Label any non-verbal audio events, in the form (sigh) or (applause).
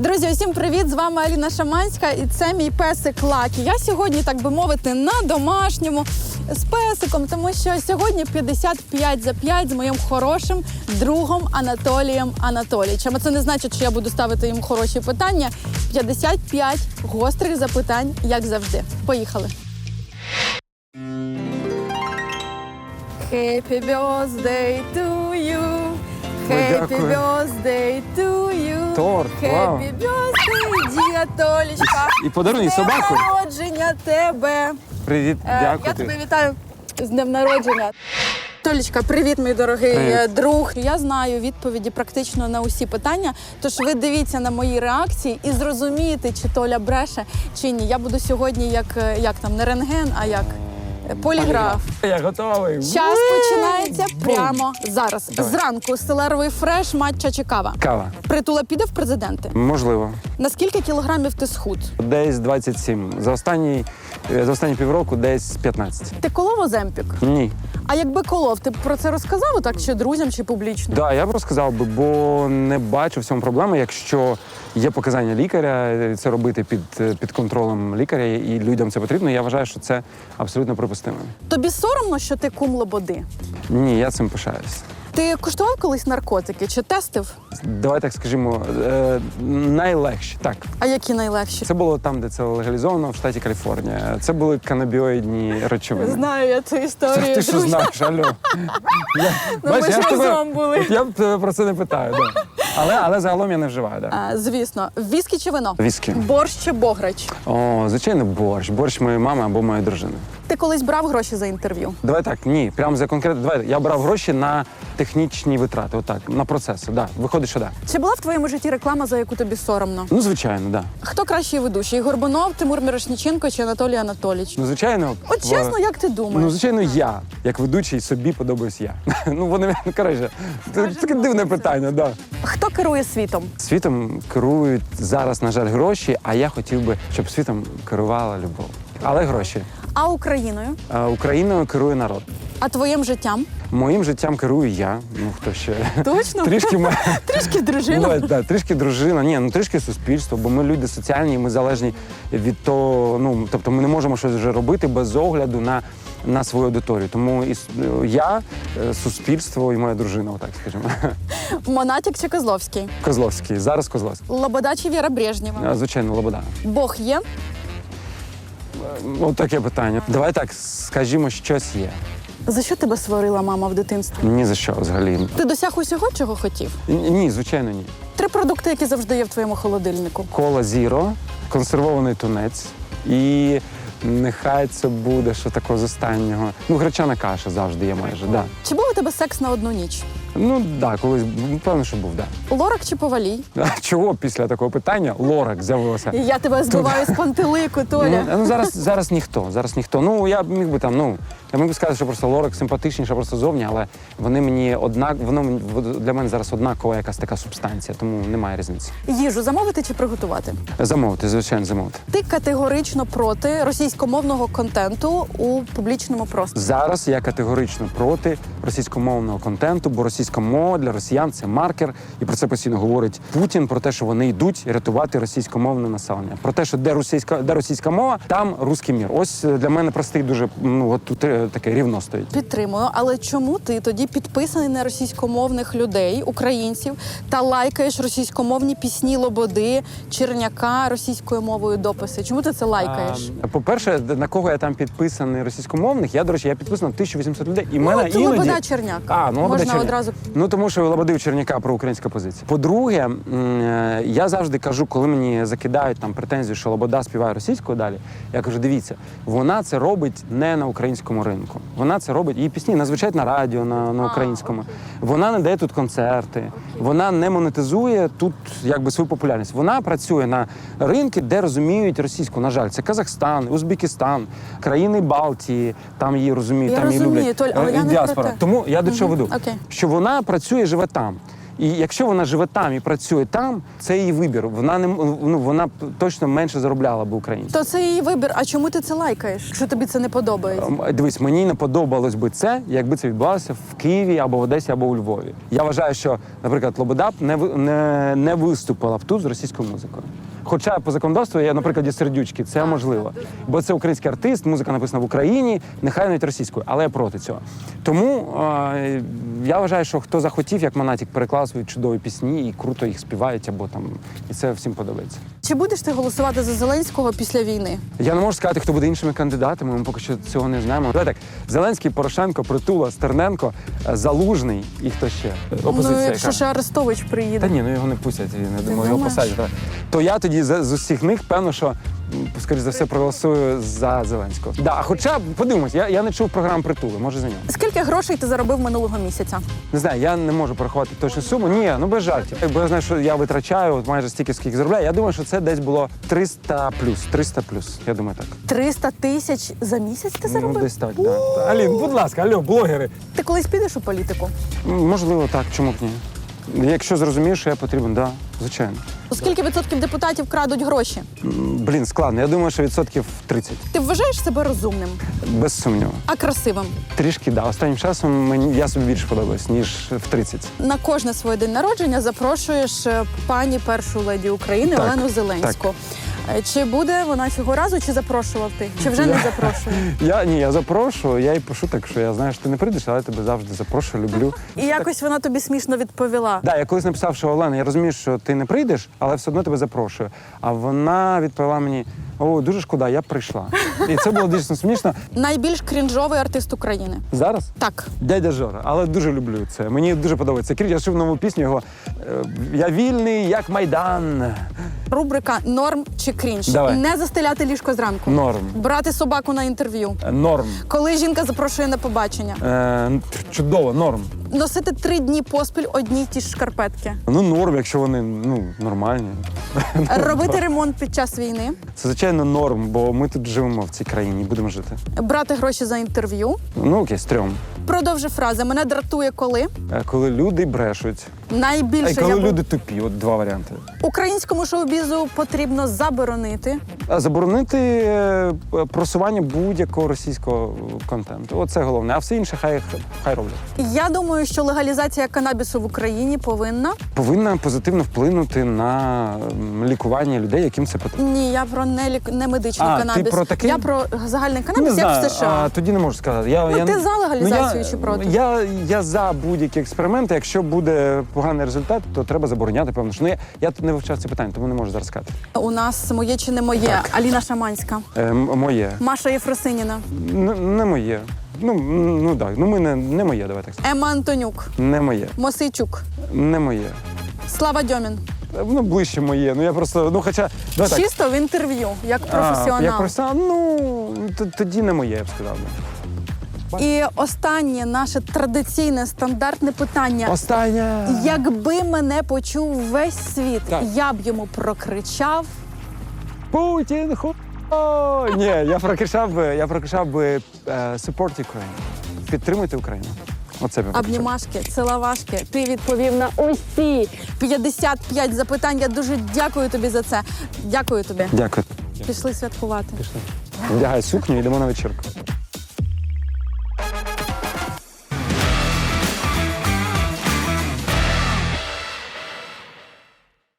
Друзі, усім привіт! З вами Аліна Шаманська, і це мій песик Лакі. Я сьогодні, так би мовити, на домашньому з песиком, тому що сьогодні 55 за 5 з моїм хорошим другом Анатолієм Анатолійовичем. Це не значить, що я буду ставити йому хороші питання. 55 гострих запитань, як завжди. Поїхали. Happy birthday to you. Happy дякую. birthday to you. Торт, Happy birthday, діятолічка. І подаруй З днем собаку. народження тебе. Привіт, Е, дякую. Я тебе вітаю з днем народження. Толічка, привіт, мій дорогий Привіт. е, друг. Я знаю відповіді практично на усі питання. Тож ви дивіться на мої реакції і зрозумієте, чи Толя бреше, чи ні. Я буду сьогодні як, е, як там, не рентген, а як е, поліграф. (laughs) Я готовий. Час починається прямо зараз. Давай. Зранку селеровий фреш, матча чи кава. Кава. Притула піде в президенти. Можливо. На скільки кілограмів ти схуд? Десь 27. За останні, е, за останні півроку десь 15. Ти колов Оземпік? Ні. А якби колов, ти б про це розказав так, чи друзям, чи публічно? Да, я б розказав би, бо не бачу в цьому проблеми, якщо є показання лікаря, е, це робити під, е, під контролем лікаря, і людям це потрібно. Я вважаю, що це абсолютно припустимо. Тобі соромно, що ти кум лободи? Ні, я цим пишаюсь. Ти куштував колись наркотики чи тестив? Давай так скажімо, е, найлегші. Так, А які найлегші? це було там, де це легалізовано, в штаті Каліфорнія. Це були канабіоїдні речовини. Знаю я цю історію. Ти що друзі. знаєш, алло? Я, Ну, ми ж я ж тебе- разом були. Я б тебе про це не питаю. Да. Але, але загалом я не вживаю. Да. А, звісно, віскі чи вино? Віскі. Борщ чи бограч? О, звичайно, борщ. Борщ моєї мами або моєї дружини. Ти колись брав гроші за інтерв'ю? Давай так, ні, прямо за конкретно. Давай, я брав гроші на технічні витрати, отак, на процеси. Да. Виходить, що да. Чи була в твоєму житті реклама, за яку тобі соромно? Ну, звичайно, да. Хто кращий ведучий? Ігор Бонов, Тимур Мірошніченко чи Анатолій Анатолійович? Ну, звичайно. От чесно, як ти думаєш? Ну, звичайно, я, як ведучий, собі подобаюсь я. (laughs) Ну, вони, коротше, це таке дивне питання, да. Хто керує світом? Світом керують зараз, на жаль, гроші, а я хотів би, щоб світом керувала любов. Але гроші. А Україною? А Україною керує народ. А твоїм життям? Моїм життям керую я. Ну хто ще? Точно? Трішки ме- (laughs) Трішки дружина. Ну, да, трішки дружина, ні, ну трішки суспільство, бо ми люди соціальні, ми залежні від того. Ну тобто ми не можемо щось вже робити без огляду на, на свою аудиторію. Тому і я, е, суспільство і моя дружина, отак скажімо. (laughs) Монатік чи Козловський? Козловський, зараз Козловський. Лобода чи Віра Брежнєва? Звичайно, Лобода. Бог є? От таке питання. Давай так, скажімо, щось є. За що тебе сварила мама в дитинстві? Ні за що взагалі. Ти досяг усього, чого хотів? Ні, ні, звичайно, ні. Три продукти, які завжди є в твоєму холодильнику. Кола зіро, консервований тунець і. Нехай це буде що такого з останнього. Ну, гречана каша завжди є майже, да. Чи був у тебе секс на одну ніч? Ну да, колись ну, певно, що був, да. Лорак чи повалій? А чого після такого питання лорак з'явилося? Я тебе збиваю з пантелику, Толя. Ну, ну зараз, зараз ніхто. Зараз ніхто. Ну я б міг би там, ну я міг би сказати, що просто лорак симпатичніша, просто зовні, але вони мені однак, воно мені- для мене зараз однакова якась така субстанція, тому немає різниці. Їжу замовити чи приготувати? Замовити, звичайно, замовити. Ти категорично проти російськомовного контенту у публічному просторі. Зараз я категорично проти російськомовного контенту, бо російська мова для росіян це маркер, і про це постійно говорить Путін про те, що вони йдуть рятувати російськомовне населення. Про те, що де російська, де російська мова, там руський мір. Ось е, для мене простий дуже ну от тут е, таке рівно стоїть. Підтримую, але чому ти тоді підписаний на російськомовних людей, українців, та лайкаєш російськомовні пісні Лободи, Черняка російською мовою дописи? Чому ти це лайкаєш? А, По-перше, на кого я там підписаний російськомовних, я, до речі, я підписаний на 1800 людей. І в мене іноді... Лобода Черняк. А, ну, Лобода Можна Черняк. одразу. Ну тому що Лободи у Черняка про українська позиція. По-друге, е, я завжди кажу, коли мені закидають там претензію, що Лобода співає російською далі. Я кажу, дивіться, вона це робить не на українському ринку. Вона це робить її пісні не на радіо на, на українському. Вона не дає тут концерти, вона не монетизує тут якби свою популярність. Вона працює на ринки, де розуміють російську. На жаль, це Казахстан, Узбекистан, країни Балтії. Там її розуміють, Я там її розумію, люблять. Толь, але Е, я не про те. Тому я до чого веду? Окей. що вона працює, живе там. І якщо вона живе там і працює там, це її вибір. Вона не ну вона б точно менше заробляла б українців. То це її вибір. А чому ти це лайкаєш? Що тобі це не подобається? М, Дивись, мені не подобалось би це, якби це відбувалося в Києві або в Одесі, або у Львові. Я вважаю, що, наприклад, Лобода б не, ви- не, не виступила б тут з російською музикою. Хоча по законодавству я, наприклад, є сердючки, це можливо. Бо це український артист, музика написана в Україні, нехай навіть російською, але я проти цього. Тому е, я вважаю, що хто захотів, як Монатік, переклав свої чудові пісні і круто їх співають, або там і це всім подобається. Чи будеш ти голосувати за Зеленського після війни? Я не можу сказати, хто буде іншими кандидатами. Ми поки що цього не знаємо. Давай так: Зеленський, Порошенко, Притула, Стерненко, е, Залужний і хто ще? Опозиція. ну, якщо яка? ще Арестович приїде. Та ні, ну його не пустять. Я не думаю, його посадять. То я тоді з, з усіх них певно, що скоріш за все проголосую за Зеленського. Да, хоча подивимось, я, я не чув програм притули, може за нього. Скільки грошей ти заробив минулого місяця? Не знаю, я не можу порахувати точну суму. Ні, ну без жартів. Бо я знаю, що я витрачаю от майже стільки, скільки заробляю. Я думаю, що це десь було 300 плюс. 300 плюс. Я думаю, так. 300 тисяч за місяць ти Ну, заробив? десь так, да. Алін, будь ласка, алло, блогери. Ти колись підеш у політику? М, Можливо, так, чому б ні? Якщо зрозумієш, що я потрібен, да, звичайно. Скільки відсотків депутатів крадуть гроші? Блін, складно. Я думаю, що відсотків 30. Ти вважаєш себе розумним, Без сумніву. а красивим? Трішки, да. Останнім часом мені я собі більше подобаюсь, ніж в 30. На кожне своє день народження запрошуєш е, пані першу леді України Так, Олену Зеленську. Е, Чи буде вона цього разу, чи запрошував ти? Чи вже не запрошує? (laughs) Я ні, я запрошую, я й пишу так, що я знаю, що ти не прийдеш, але я тебе завжди запрошую, люблю. (laughs) І якось вона тобі смішно відповіла. Да, я колись написав, що Олена, я розумію, що ти не прийдеш, але все одно тебе запрошую. А вона відповіла мені: о, дуже шкода, я б прийшла. І це було дійсно смішно. Найбільш крінжовий артист України. Зараз Так. Дядя Жора, але дуже люблю це. Мені дуже подобається. Кріт, я шив нову пісню його. е, Я вільний, як Майдан. Рубрика Норм чи крінж. Давай. Не застеляти ліжко зранку. Норм. Брати собаку на інтерв'ю. Е, Норм. Коли жінка запрошує на побачення. Е, чудово, норм. Носити три дні поспіль одні й ті ж шкарпетки. Ну, норм, якщо вони ну, нормальні. (laughs) Робити ремонт під час війни. Це звичайно норм, бо ми тут живемо в цій країні і будемо жити. Брати гроші за інтерв'ю. Ну окей, стрьом. Продовжи фрази. Мене дратує, коли Е, Коли люди брешуть, а найбільше коли я люди тупі, от два варіанти. українському шоу-бізу потрібно заборонити. А Заборонити е, просування будь-якого російського контенту. Оце головне. А все інше хай хай роблять. Я думаю, що легалізація канабісу в Україні повинна. Повинна позитивно вплинути на м, лікування людей, яким це потрібно. Ні, я про не лік... не медичний А, ти канабіс. про такий? Я про загальний канабіс, як в США. а, тоді не можу сказати. Я, Ну, я, ти за легалізацію я, чи проти? Я, я за будь-які експерименти. Якщо буде поганий результат, то треба забороняти. Певно, що ну, я, я тут не вивчав це питання, тому не можу зараз сказати. У нас моє чи не моє. Аліна Шаманська, Е, моє. Маша Єфросиніна, Н- не моє. Ну, ну так. Ну, ми не, не моє, давай так. Ема Антонюк, Не моє. Мосейчук, Не моє. Слава Дьомін. Е, Ну, ближче моє. Ну я просто, ну хоча. Давай так. Чисто в інтерв'ю, як професіонал. А, як професіонал, ну тоді не моє, я б сказав. І останнє наше традиційне стандартне питання. Останнє. Якби мене почув весь світ, Так. я б йому прокричав. Путін ху... О, Ні, я прокричав би, я прокричав би е, support Ukraine. Підтримуйте Україну. Оце. Обнімашки, ціловашки. Ти відповів на усі 55 запитань. Я дуже дякую тобі за це. Дякую тобі. Дякую. Пішли святкувати. Пішли. Вдягай сукню, йдемо на вечірку.